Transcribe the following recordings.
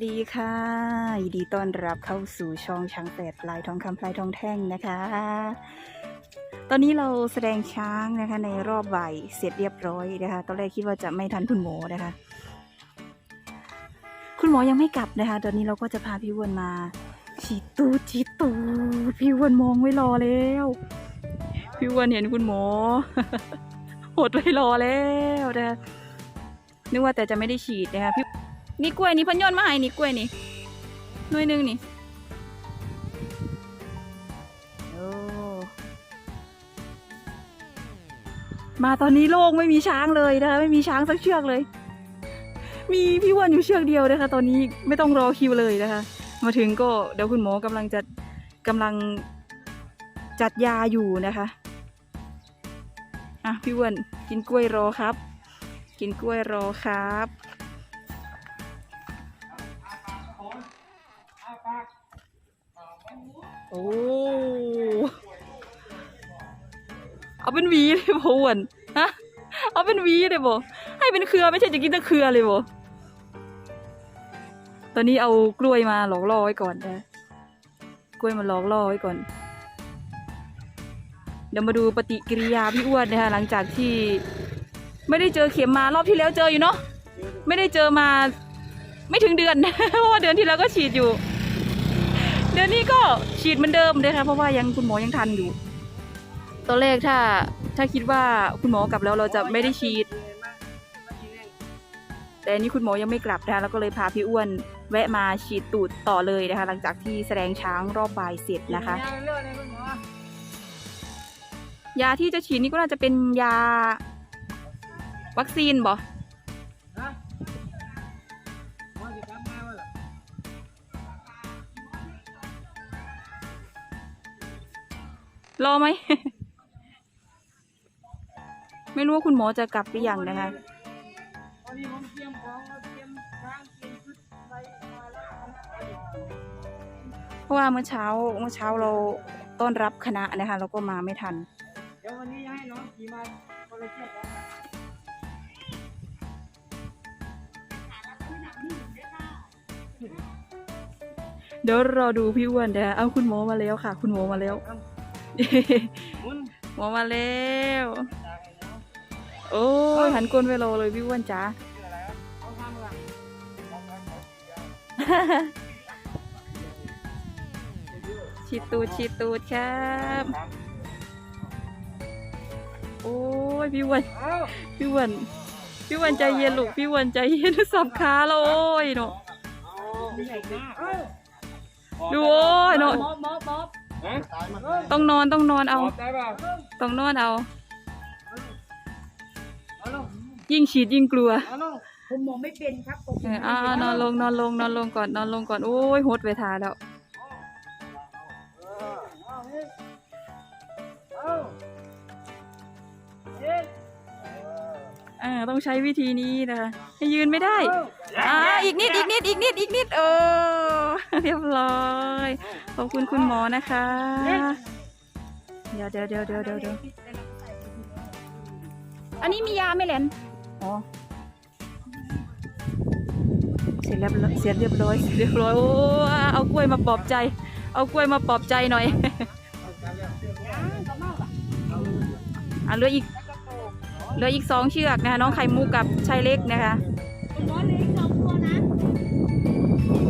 สวัสดีค่ะยินดีต้อนรับเข้าสู่ช่องช้างแปดลายทองคำลายทองแท่งนะคะ ตอนนี้เราแสดงช้างนะคะ ในรอบบ่ายเสร็จเรียบร้อยนะคะ ตอนแรกคิดว่าจะไม่ทันคุณหมอนะคะ คุณหมอยังไม่กลับนะคะ ตอนนี้เราก็จะพาพี่วนมาฉีดตูดฉีดตูดพี่วนมองไว้รอแล้ว พี่วนเห็นคุณหมอหดไว้รอแล้วนะคะนึกว่าแต่จะไม่ได้ฉีดนะคะพี่ นี่กล้วยนี่พันยนมาให้นี่กล้วยนี่หน่วยหนึงนี่โอ้มาตอนนี้โลกไม่มีช้างเลยนะคะไม่มีช้างสักเชือกเลย มีพี่วันอยู่เชือกเดียวนะคะ ตอนนี้ไม่ต้องรอคิวเลยนะคะ มาถึงก็เดี๋ยวคุณหมอกำลังจะกำลังจัดยาอยู่นะคะอะพี่วันกินกล้วยรอครับ กินกล้วยรอครับ โอ้เอาเป็นวีเลยบ่อ้วนฮะเอาเป็นวีเลยบ่ให้เป็นเครือไม่ใช่จะกินแต่เครือเลยบ่ตอนนี้เอากล้วยมาหลอกล่อไว้ก่อนนะกล้วยมาหลอกล่อไว้ก่อน เดี๋ยวมาดูปฏิกิริยาพี่อ้วนนะคะหลังจากที่ ไม่ได้เจอเข็มมารอบที่แล้วเจออยู่เนาะไม่ได้เจอมา ไม่ถึงเดือนเพราะว่าเดือนที่แล้วก็ฉีดอยู่ เดือนนี้ก็ฉีดเหมือนเดิมเลยค่ะเพราะว่ายังคุณหมอยังทันอยู่ ตอนแรกถ้าถ้าคิดว่าคุณหมอกลับแล้วเราจะไม่ได้ฉีด แต่นนี้คุณหมอยังไม่กลับนะคะแล้วก็เลยพาพี่อ้วน แวะมาฉีดตูดต่อเลยนะคะ หลังจากที่แสดงช้างรอบบ่ายเสร็จนะคะ ยาที่จะฉีดนี่ก็น่าจะเป็นยา วัคซีนบ่ รอไหม ไม่รู้ว่าคุณหมอจะกลับหรือยังนะคะ เพราะว่าเมื่อเช้าเมื่อเช้าเราต้อนรับคณะนะคะเราก็มาไม่ทัน เดี๋ยววันนี้ให้น้องขี่มาคนละเชือกกันเดี๋ยวรอดูพี่อ้วนนะคะเอาคุณหมอมาแล้วค่ะ คุณหมอมาแล้ว หมุนหมอมาแล้วจากไอ้น้องโอ้ยหันก้นไปรอเลยพี่อ้วนจ้าชื่ออะไรครับเขาทำอะไรเขาทำเขาขี่ยาวฉีดตูดฉีดตูดครับ โอ้ยพี่อ้วนเอ้าพี่อ้วนพี่อ้วนใจเย็นลูกพี่อ้วนใจเย็นสับขาแล้วโอ้ยเนาะใหญ่มากเอ้าดูโอ้ยเนาะ มอบมอบมอบฮะต้องนอนต้องนอนเอามอบได้เปล่าต้องนอนเอาเอาลงยิ่งฉีดยิ่งกลัวเอาลงผมมองไม่เป็นครับผมเออเอาเอานอนลงนอนลงนอนลงก่อนนอนลงก่อนโอ้ยหดไปทาแล้วเอาเฮ้ยเอาเย็นอ่าต้องใช้วิธีนี้นะคะให้ยืนไม่ได้เอาอ่าอีกนิดอีกนิดอีกนิดอีกนิดเออเรียบร้อยข อบคุณคุณหมอนะคะ เดี๋ยวเดี๋ยวเดี๋ยวเดี๋ยวเดี๋ยวเดี๋ยวอันนี้มียาไหมแหลนอ๋อ เสร็จแล้วเสร็จเรียบร้อยเสร็จเรียบร้อยโอ้เอากล้วยมาปลอบใจ เอากล้วยมาปลอบใจหน่อยอะเหลืออีกเหลืออีกสองเชือกนะคะน้องไข่มุกกับชายเล็กนะคะน้อยเล็กสองตัวนะ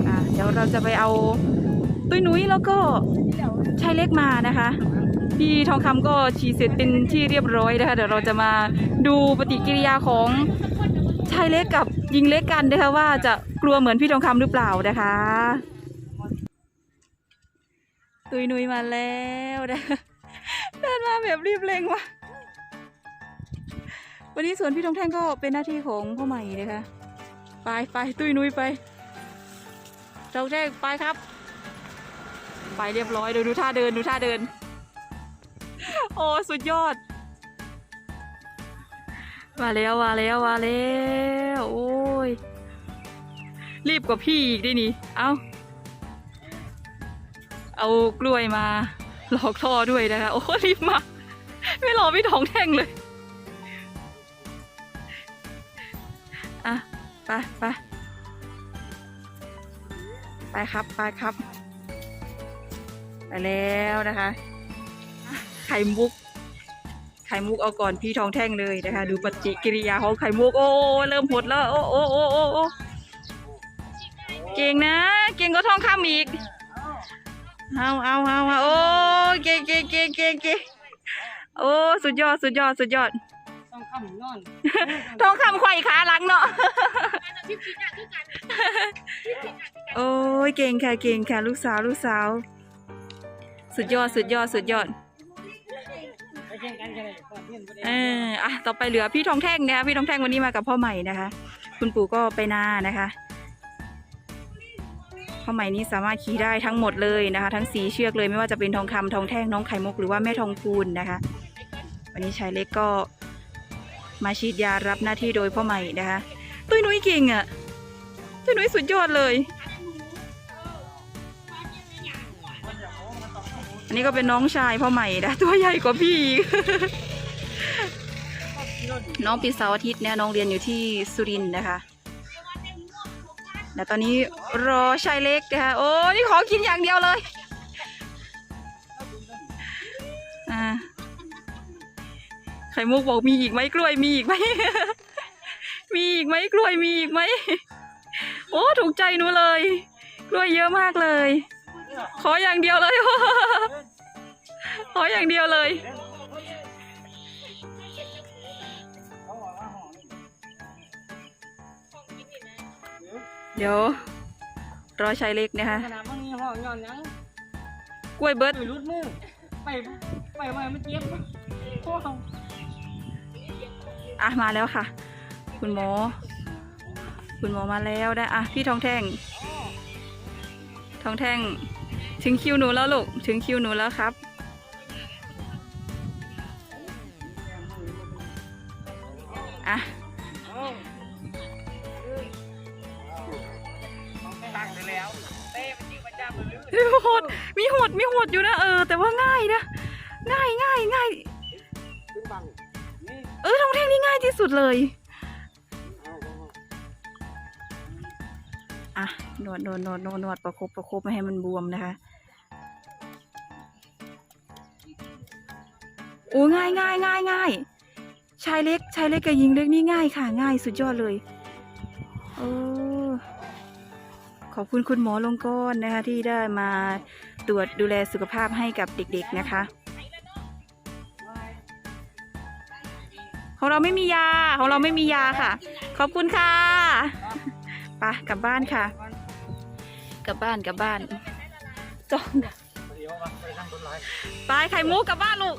อะเดี๋ยวเราจะไปเอา ตุ้ยนุ้ยแล้วก็ชายเล็กมานะคะ พี่ทองคำก็ฉีดเสร็จเป็นที่เรียบร้อยนะคะ เดี๋ยวเราจะมาดูปฏิกิริยาของชายเล็กกับหญิงเล็กกันนะคะว่าจะกลัวเหมือนพี่ทองคำหรือเปล่านะคะ ตุยนุ้ยมาแล้วนะเดินมาแบบรีบเร่งว่ะวันนี้ส่วนพี่ทองแท่งก็เป็นหน้าที่ของพ่อใหม่นะคะ ไปไปตุยนุ้ยไปทองแท่งไปครับ ไปเรียบร้อยเดี๋ยวดูท่าเดินดูท่าเดิน โอ้สุดยอด มาแล้วมาแล้วมาแล้วโอ้ยรีบกว่าพี่อีกดินี่ เอาเอากล้วยมา หลอกท่อด้วยนะคะ โอ้รีบมา ไม่รอพี่ทองแท่งเลย อะ ไปไปไปครับ ไปครับ ไปแล้วนะคะอะไข่มุก ไข่มุกเอาก่อนพี่ทองแท่งเลยนะคะ ดูปฏิกิริยาของไข่มุก โอ้เริ่มหดแล้วโอ้โอ้โอ้โอ้โอ้เก่งนะ เก่งก็ทองคำอีก เอาเอาเอาเอาโอ้เก่งเก่งเก่งเก่งเก่งโอ้สุดยอดสุดยอดสุดยอดต้องคำนอนทองคำไขว่ขาหลังเนาะโอ้ยเก่งค่ะเก่งค่ะลูกสาวลูกสาว สุดยอดสุดยอดสุดยอดเอ่ออะต่อไปเหลือพี่ทองแท่งนะคะพี่ทองแท่งวันนี้มากับพ่อใหม่นะคะ คุณปู่ก็ไปนานะคะพ่อใหม่นี้สามารถขี่ได้ทั้งหมดเลยนะคะ ทั้งสีเชือกเลยไม่ว่าจะเป็นทองคำทองแท่งน้องไข่มุกหรือว่าแม่ทองคูณนะคะ วันนี้ชายเล็กก็มาฉีดยารับหน้าที่โดยพ่อใหม่นะคะตุ้ยนุ้ยเก่งอะ่ะตุ้ยนุ้ยสุดยอดเลย อันนี้ก็เป็นน้องชายพ่อใหม่นะตัวใหญ่กว่าพี่อีก น้องปีเสาร์อาทิตย์เนี่ยน้องเรียนอยู่ที่สุรินทร์นะคะแล้วตอนนี้รอชายเล็กนะคะโอ้นี่ขอกินอย่างเดียวเลยอ่าไข่มุกบอกมีอีกไหมกล้วยมีอีกไหม มีอีกไหมกล้วยมีอีกไหม โอ้ถูกใจหนูเลย กล้วยเยอะมากเลย ขออย่างเดียวเลย ขออย่างเดียวเลยเดี๋ยวรอชายเล็กนะคะขนาดมันมีห้อย้อนยังกล้วยเบิร์ดไปรุดมือไปไปไมันเจ็บโอ้โหอะมาแล้วค่ะ คุณหมอ คุณหมอมาแล้วได้อะพี่ทองแท่ง ทองแท่ง ถึงคิวหนูแล้วลูก ถึงคิวหนูแล้วครับ อะตั้งไปแล้วเต้มันยืมประจำเลยมีหดมีหดมีหดอยู่นะเออ แต่ว่าง่ายนะ ง่ายง่ายง่ายเออทองแท่งนี่ง่ายที่สุดเลย อะนวดนวดนวดนวดนวดประคบประคบไม่ให้มันบวมนะคะโอ้ง่ายง่ายง่ายง่ายชายเล็กชายเล็กกับหญิงเล็กนี่ง่ายค่ะ ง่ายสุดยอดเลยโอ้ขอบคุณคุณหมอลงก้อนนะคะที่ได้มาตรวจดูแลสุขภาพให้กับเด็กๆนะคะ ของเราไม่มียาของเราไม่มียาค่ะ ขอบคุณค่ะ ไปกลับบ้านค่ะ กลับบ้านกลับบ้านจองเดี๋ยวมาไปทางต้นไม้ไปไข่มุกกลับบ้านลูก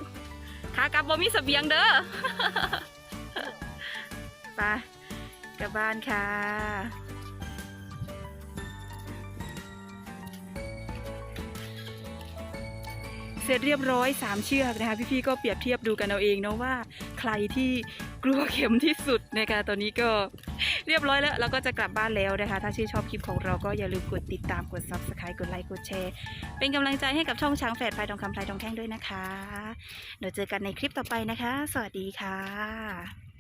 ขากลับบ่มีเสบียงเด้อไปกลับบ้านค่ะเสร็จเรียบร้อยสามเชือกนะคะพี่ๆก็เปรียบเทียบดูกันเอาเองเนาะว่า ใครที่กลัวเข็มที่สุดนะคะตอนนี้ก็ เรียบร้อยแล้วเราก็จะกลับบ้านแล้วนะคะ ถ้าชื่นชอบคลิปของเราก็อย่าลืมกดติดตามกด subscribe กดไลค์กดแชร์ เป็นกำลังใจให้กับช่องช้างแฝดพลายทองคำพลายทองแท่งด้วยนะคะเดี๋ยวเจอกันในคลิปต่อไปนะคะ สวัสดีค่ะ